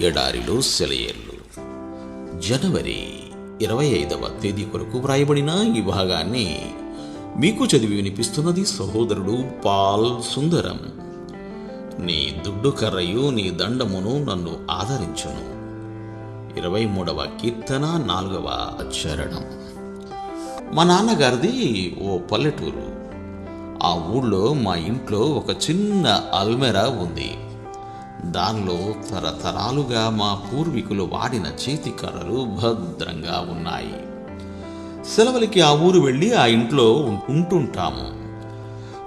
ఎడారిలో సెలయేళ్ళు జనవరి ఇరవై ఐదవ తేదీ కొరకు వ్రాయబడిన ఈ భాగాన్ని మీకు చదివి వినిపిస్తున్నది సహోదరుడు పాల్ సుందరం. నీ దుడ్డు కర్రయు నీ దండమును నన్ను ఆదరించును. ఇరవై మూడవ కీర్తన నాలుగవ చరణం మా నాన్నగారిది ఓ పల్లెటూరు. ఆ ఊళ్ళో మా ఇంట్లో ఒక చిన్న అల్మెరా ఉంది. దానిలో తరతరాలుగా మా పూర్వీకులు వాడిన చేతి కర్రలు భద్రంగా ఉన్నాయి. సెలవులకి ఆ ఊరు వెళ్ళి ఆ ఇంట్లో ఉంటుంటాము.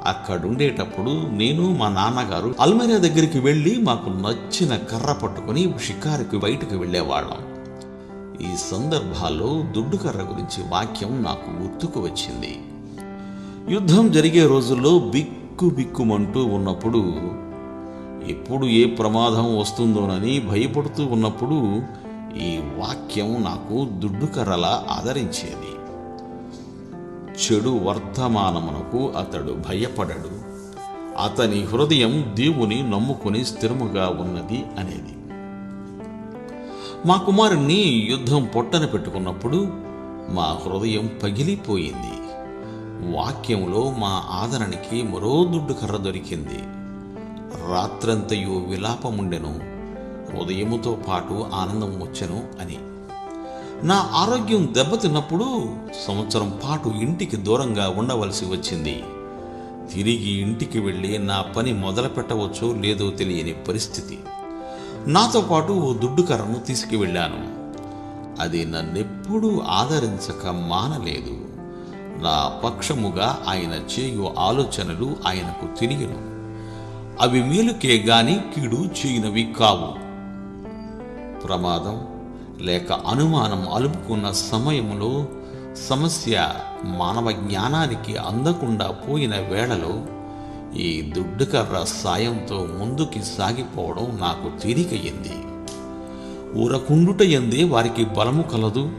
అక్కడుండేటప్పుడు నేను మా నాన్నగారు అల్మెరా దగ్గరికి వెళ్ళి మాకు నచ్చిన కర్ర పట్టుకుని షికారుకి బయటకు వెళ్ళేవాళ్ళం. ఈ సందర్భాల్లో దుడ్డు కర్ర గురించి వాక్యం నాకు గుర్తుకు వచ్చింది. యుద్ధం జరిగే రోజుల్లో బిక్కు బిక్కుమంటూ ఉన్నప్పుడు ఎప్పుడు ఏ ప్రమాదం వస్తుందోనని భయపడుతూ ఉన్నప్పుడు ఈ వాక్యం నాకు దుడ్డుకర్రలా ఆదరించేది. చెడు వర్తమానమునకు అతడు భయపడడు. అతని హృదయం దేవుని నమ్ముకుని స్థిరముగా ఉన్నది అనేది. మా కుమారుణ్ణి యుద్ధం పొట్టన పెట్టుకున్నప్పుడు మా హృదయం పగిలిపోయింది. వాక్యంలో మా ఆదరణకి మరో దుడ్డు కర్ర దొరికింది. రాత్రంతయు విలాపముండెను ఉదయముతో పాటు ఆనందం వచ్చెను అని. నా ఆరోగ్యం దెబ్బతిన్నప్పుడు సంవత్సరం పాటు ఇంటికి దూరంగా ఉండవలసి వచ్చింది. తిరిగి ఇంటికి వెళ్ళి నా పని మొదలు పెట్టవచ్చో లేదో తెలియని పరిస్థితి. నాతో పాటు ఓ దుడ్డు కర్రను తీసుకువెళ్ళాను. అది నన్నెప్పుడూ ఆదరించక మానలేదు. నా పక్షముగా ఆయన చేయు ఆలోచనలు ఆయనకు తెలియను. అవి మేలుకే గాని కీడు చేయనవి కావు. ప్రమాదం లేక అనుమానం అలుపుకున్న సమయంలో సమస్య మానవ జ్ఞానానికి అందకుండా పోయిన వేళలో ఈ దుడ్డుకర్ర సాయంతో ముందుకి సాగిపోవడం నాకు తీరికయ్యింది. ఊరకుండుట ఎందే వారికి బలము కలదు.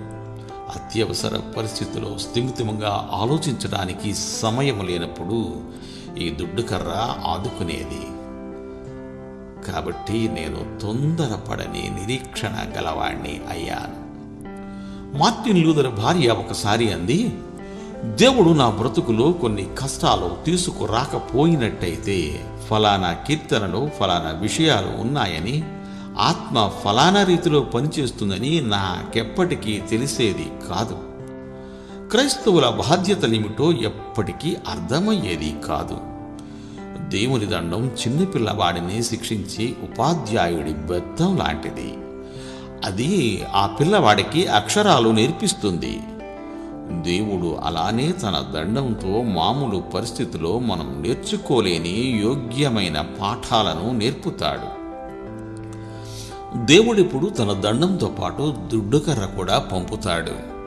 అత్యవసర పరిస్థితిలో స్థిమితముగా ఆలోచించడానికి సమయం లేనప్పుడు ఈ దుడ్డుకర్ర ఆదుకునేది. కాబట్టి నేను తొందరపడని నిరీక్షణ గలవాణ్ణి అయ్యాను. మార్టిన్ లూదర్ భార్య ఒకసారి అంది దేవుడు నా బ్రతుకులో కొన్ని కష్టాలు తీసుకురాకపోయినట్టయితే ఫలానా కీర్తనలు ఫలానా విషయాలు ఉన్నాయని ఆత్మ ఫలానా రీతిలో పనిచేస్తుందని నాకెప్పటికీ తెలిసేది కాదు. క్రైస్తవుల బాధ్యతలేమిటో ఎప్పటికీ అర్థమయ్యేది కాదు. దేవుని దండం చిన్నపిల్లవాడిని శిక్షించి ఉపాధ్యాయుడి బెత్తం లాంటిది. అది ఆ పిల్లవాడికి అక్షరాలు నేర్పిస్తుంది. దేవుడు అలానే తన దండంతో మామూలు పరిస్థితిలో మనం నేర్చుకోలేని యోగ్యమైన పాఠాలను నేర్పుతాడు. దేవుడిప్పుడు తన దండంతో పాటు దుడ్డుకర్ర కూడా పంపుతాడు.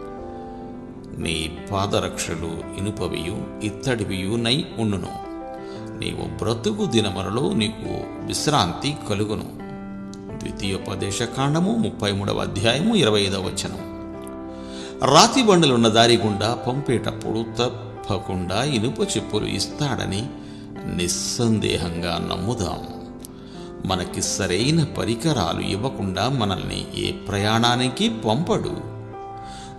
నీ పాదరక్షలు ఇనుపవియు ఇత్తడివియు నై ఉండును. నీవు బ్రతుకు దినములలో నీకు విశ్రాంతి కలుగును. ద్వితీయోపదేశ కాండము ముప్పై మూడవ అధ్యాయము ఇరవై ఐదవ వచనం. రాతి బండలున్న దారి గుండా పంపేటప్పుడు తప్పకుండా ఇనుప చెప్పులు ఇస్తాడని నిస్సందేహంగా నమ్ముదాం. మనకి సరైన పరికరాలు ఇవ్వకుండా మనల్ని ఏ ప్రయాణానికి పంపడు.